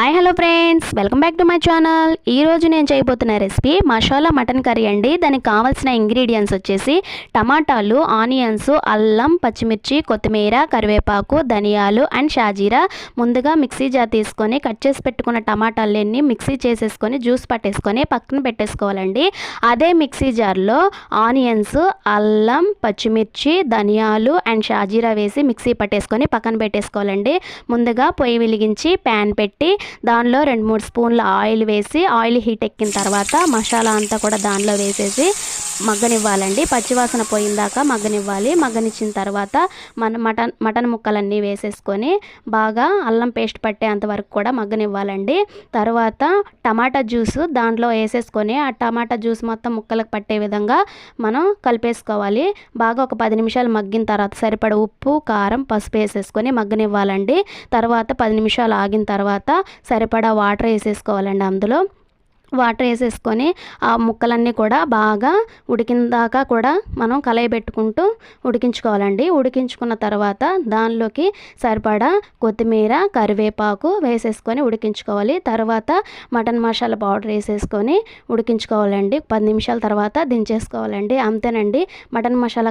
Hi hello friends welcome back to my channel ఈరోజు నేను చేయబోతున్న రెసిపీ మసాలా మటన్ కర్రీ అండి. దానికి కావాల్సిన ఇంగ్రీడియంట్స్ వచ్చేసి టమాటాలు ఆనియన్స్ అల్లం పచ్చిమిర్చి కొత్తిమీర కరివేపాకు ధనియాలు అండ్ షాజీరా. ముందుగా మిక్సీ జార్ తీసుకొని కట్ చేసి పెట్టుకున్న టమాటాలన్నీ మిక్సీ చేసేసుకొని జ్యూస్ పట్టేసుకొని పక్కన పెట్టేసుకోవాలండి. అదే మిక్సీ జార్లో ఆనియన్స్ అల్లం పచ్చిమిర్చి ధనియాలు అండ్ షాజీరా వేసి మిక్సీ పట్టేసుకొని పక్కన పెట్టేసుకోవాలండి. ముందుగా పొయ్యి వెలిగించి ప్యాన్ పెట్టి దానిలో రెండు మూడు స్పూన్ల ఆయిల్ వేసి ఆయిల్ హీట్ ఎక్కిన తర్వాత మసాలా అంతా కూడా దానిలో వేసేసి మగ్గనివ్వాలండి. పచ్చివాసన పోయిందాక మగ్గనివ్వాలి. మగ్గనిచ్చిన తర్వాత మన మటన్ మటన్ ముక్కలన్నీ వేసేసుకొని బాగా అల్లం పేస్ట్ పట్టేంత వరకు కూడా మగ్గనివ్వాలండి. తర్వాత టమాటా జ్యూస్ దాంట్లో వేసేసుకొని ఆ టమాటా జ్యూస్ మొత్తం ముక్కలకు పట్టే విధంగా మనం కలిపేసుకోవాలి. బాగా ఒక పది నిమిషాలు మగ్గిన తర్వాత సరిపడ ఉప్పు కారం పసుపు వేసేసుకొని మగ్గనివ్వాలండి. తర్వాత పది నిమిషాలు ఆగిన తర్వాత సరిపడా వాటర్ వేసేసుకోవాలండి అందులో. వాటర్ వేసేసుకొని ఆ ముక్కలన్నీ కూడా బాగా ఉడికిన దాకా కూడా మనం కలయబెట్టుకుంటూ ఉడికించుకోవాలండి. ఉడికించుకున్న తర్వాత దానిలోకి సరిపడా కొత్తిమీర కరివేపాకు వేసేసుకొని ఉడికించుకోవాలి. తర్వాత మటన్ మసాలా పౌడర్ వేసేసుకొని ఉడికించుకోవాలండి. పది నిమిషాల తర్వాత దించేసుకోవాలండి. అంతేనండి. మటన్ మసాలా